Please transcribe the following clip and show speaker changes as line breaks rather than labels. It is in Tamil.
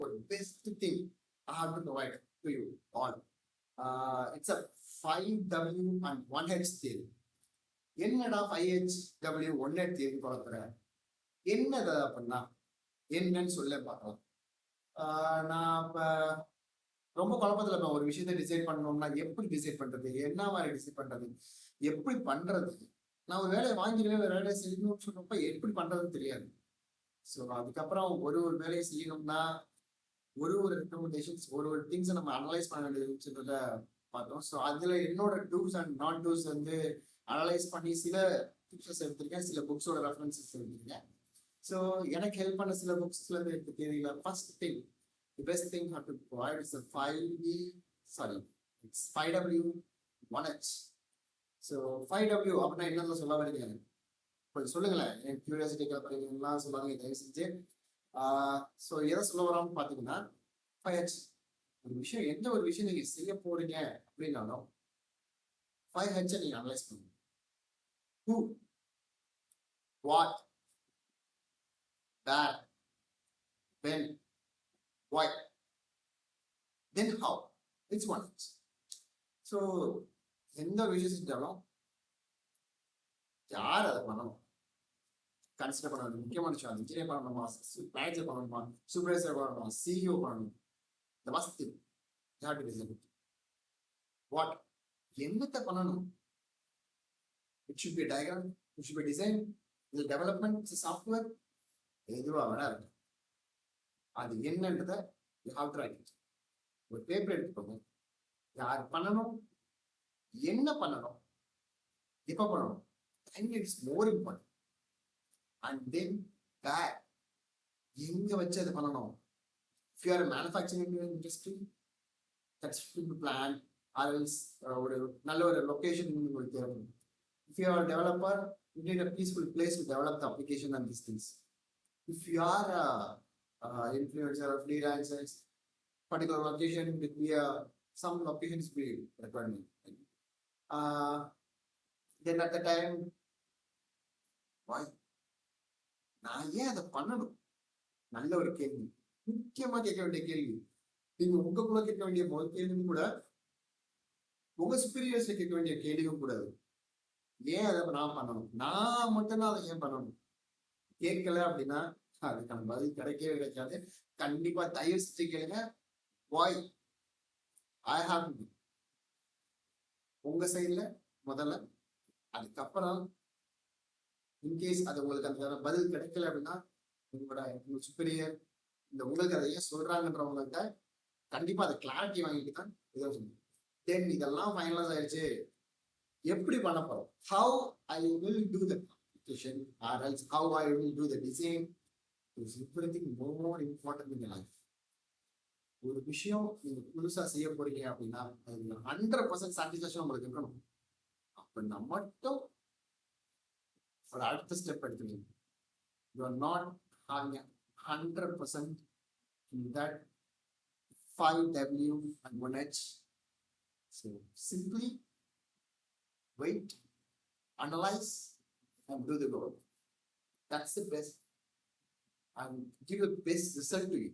ஒரு best thing I have to provide to you all it's a five W and one H தேர்வு என்னடா five H W one H தேதி குழப்புற என்னது அப்படின்னா? என்னன்னு சொல்ல பார்க்கலாம். ஆஹ் நான் இப்போ ரொம்ப குழப்பத்துல இருப்பேன். ஒரு விஷயத்தை டிசைட் பண்ணணும்னா எப்படி டிசைட் பண்றது? என்ன மாதிரி டிசைட் பண்றது? எப்படி பண்றது? நான் ஒரு வேலையை வாங்கிடுவேன் ஒரு வேலையை செய்யணும்னு சொன்னப்ப எப்படி பண்றதுன்னு தெரியாது. ஸோ அதுக்கப்புறம் ஒரு ஒரு வேலையை செய்யணும்னா ஒரு ஒரு ரெக்கமெண்டேஷன்ஸ் ஒரு ஒரு திங்ஸை நம்ம அனலைஸ் பண்ண வேண்டியதுன்றத பார்த்தோம். ஸோ அதில் என்னோட டூஸ் அண்ட் நாட் டூஸ் வந்து அனலைஸ் பண்ணி சில பிக்சர்ஸ் எடுத்திருக்கேன் சில புக்ஸோட ரெஃபரன்சஸ் எடுத்திருக்கேன். ஸோ எனக்கு ஹெல்ப் பண்ண சில புக்ஸ்ல இருந்து எனக்கு தெரியல. First thing the best thing how to provide is five T sorry it's five W one H so five W அப்படின்னா என்னென்ன சொல்ல வரீங்க கொஞ்சம் சொல்லுங்களேன். என் கியூரியாசிட்டி கிளப்புறீங்கலாம் சொல்லாதீங்க தயவு செஞ்சு ஸோ எதை சொல்ல வரோம்னு பார்த்தீங்கன்னா ஃபைவ் ஹெச் ஒரு விஷயம் எந்த ஒரு விஷயம் நீங்க செய்ய போறீங்க அப்படின்னாலும் ஃபைவ் ஹெச்சை நீங்க அனலைஸ் பண்ணுங்க who what that, when, why, then how. It's one. So எந்த ஒரு விஷயம் செஞ்சாலும் யார் அதை பண்ணணும் கன்சிடர் பண்ணணும் முக்கியமான விஷயம் இன்ஜினியர் பண்ணணுமா மேனேஜர் பண்ணணுமா சூப்பர்வைசர் பண்ணணுமா சிஇஓ பண்ணணும் இந்த மஸ்ட் வாட் என்னத்தை பண்ணணும்? It should be diagram it should be design இது டெவலப்மெண்ட் சாஃப்ட்வேர் எதுவாக வேணா இருக்கும் அது என்னன்றத யூ ஹாவ் டு ரைட் ஒரு பேப்பர் எடுத்துக்கோங்க. யார் பண்ணணும்? என்ன பண்ணணும்? எப்போ பண்ணணும்? Time it's more important and then வேர் எங்க வச்சு அதை பண்ணணும் if you are manufacturing industry that's plan ஆர்எல்ஸ் ஒரு நல்ல ஒரு லொகேஷன் உங்களுக்கு தேவைப்படும் if you are developer you need a peaceful place to develop the application and this things if you are a, a influencer or freelancers, particular location will be a some locations will require me. Uh, then at the time, why? நான் ஏன் அதை பண்ணணும்? நல்ல ஒரு கேள்வி. முக்கியமா கேட்க வேண்டிய கேள்வி. நீங்க உங்களுக்குள்ள கேட்க வேண்டிய முதல் கேள்வியும் கூட உங்க சுப்பீரியர்ஸ் கேட்க வேண்டிய கேள்வியும் கூடாது ஏன் அதை நான் பண்ணணும்? நான் மட்டும்தான் அதை ஏன் பண்ணணும்? கேட்கல அப்படின்னா அதுக்கான பதில் கிடைக்கவே கிடைக்காது. கண்டிப்பா தயவு செஞ்சு கேளுங்க. வாய் ஐ ஹாவ் உங்க சைட்ல முதல்ல அதுக்கப்புறம் இன்கேஸ் அது உங்களுக்கு அந்த பதில் கிடைக்கல அப்படின்னா உங்களோட உங்க சுப்பீரியர் இந்த உங்களுக்கு அதை ஏன் சொல்றாங்கன்றவங்கள்ட்ட கண்டிப்பா அதை கிளாரிட்டி வாங்கிட்டு தான் இதை சொல்லுங்க தென் இதெல்லாம் ஃபைனலைஸ் ஆயிடுச்சு. எப்படி பண்ண போறோம்? How I will do the application or else how I will do the design is everything more important in your ஒரு விஷயம் நீங்க புதுசா செய்ய போறீங்க அப்படின்னா அது ஹண்ட்ரட் பர்சன்ட் சாட்டிஸ்பேக்ஷன் உங்களுக்கு இருக்கணும். அப்படின்னா மட்டும் ஒரு அடுத்த ஸ்டெப் எடுத்துக்கணும் you are not having hundred percent in that five W and one H so simply wait analyse and do the work. That's the best and give the best result to you.